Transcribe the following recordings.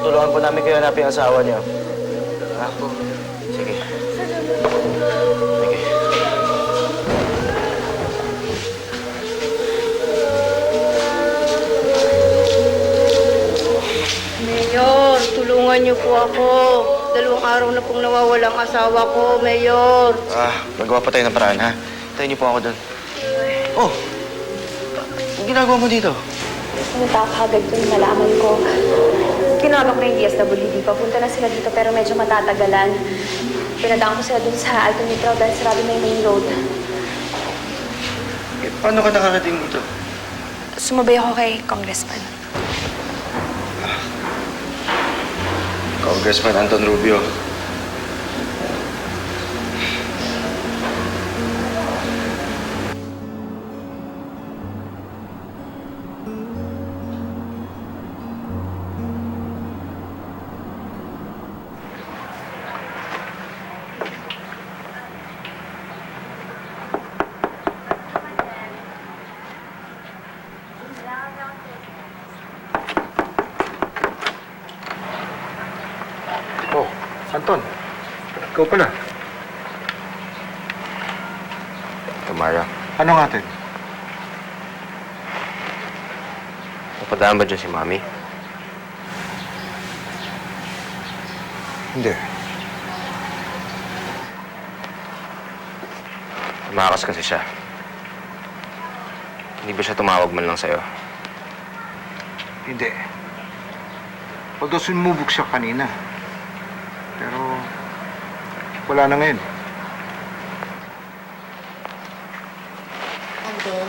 niyo hanapin ang asawa niyo. Ha? Sige. Sige. Mayor, tulungan niyo po ako. Dalawang araw na pong nawawalang asawa ko, Mayor. Ah, magawa pa tayo ng paraan, ha? Tayo niyo po ako doon. Oh! Ang ginagawa mo dito? Pumunta ako agad dun, nalaman ko. Tinawag ko na yung DSWD. Papunta na sila dito pero medyo matatagalan. Pinadaan ko sila dun sa Alto Neutral dahil sarado na yung main road. Eh, paano ka nakarating dito? Sumabay ako kay Congressman. Congressman Anton Rubio. Anton. Ikaw pala. Tamara, Ano nga atin? napadaan ba dyan si Mami? Hindi. Tumakas kasi siya. Hindi ba siya tumawag man lang sa'yo? Hindi. Although sumubok siya kanina. Wala na ngayon. Andun?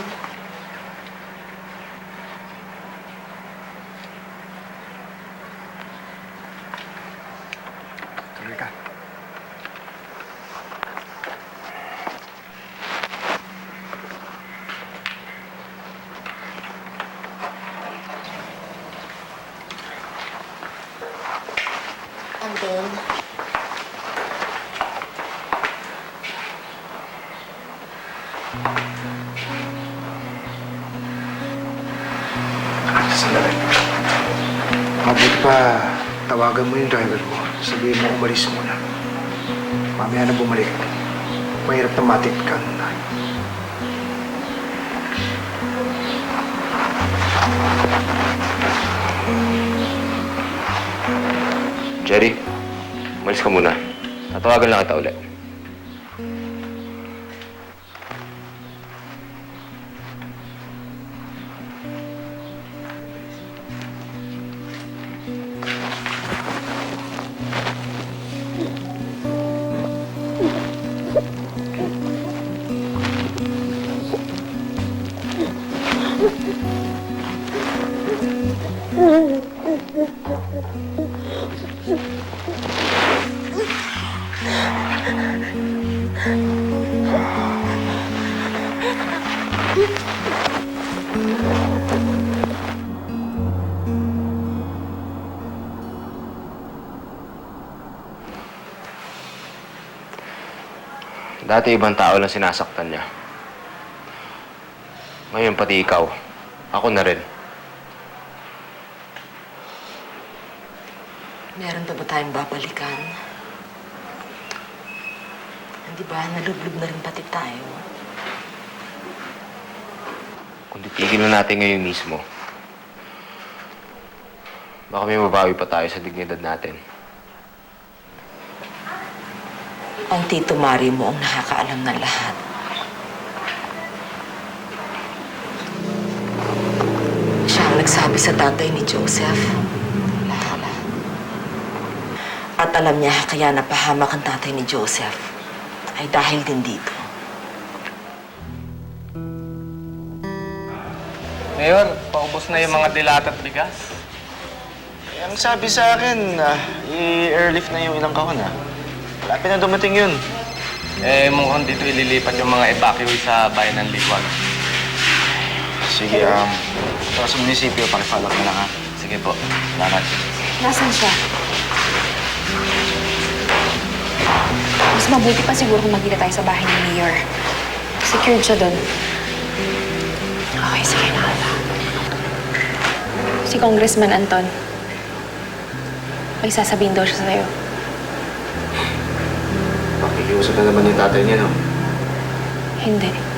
Tuloy ka. Andun? Sandali. Mabuti pa, tawagan mo yung driver mo. Sabihin mo umalis muna. Mamaya na bumalik. Mahirap na matik ka na. Jerry, umalis ka muna. Tatawagan lang kita ulit. Dati ibang tao lang sinasaktan niya. Ngayon pati ikaw. Ako na rin. Meron pa ba tayong babalikan? Hindi ba nalublob na rin pati tayo? Kung titigil na natin ngayon mismo, baka may mabawi pa tayo sa dignidad natin. Ang tito Mari mo ang nakakaalam ng lahat. Siya ang nagsabi sa tatay ni Joseph. At alam niya kaya napahamak ang tatay ni Joseph ay dahil din dito. Mayor, paubos na yung mga dilat at bigas. Eh, ang sabi sa akin, ah, i-airlift na yung ilang kahon, ah. Malapit na dumating yun. Eh, mukhang dito ililipat yung mga evacuee sa bayan ng Liwag. Sige, um, para sa munisipyo, pakipalak na lang, ha. Sige po. Salamat. Nasaan siya? Mabuti pa siguro kung magkita tayo sa bahay ni Mayor. Secured siya doon. Okay, sige na. Si Congressman Anton. May sasabihin daw siya sa'yo. Pakikiusap na naman yung tatay niya, no? Hindi.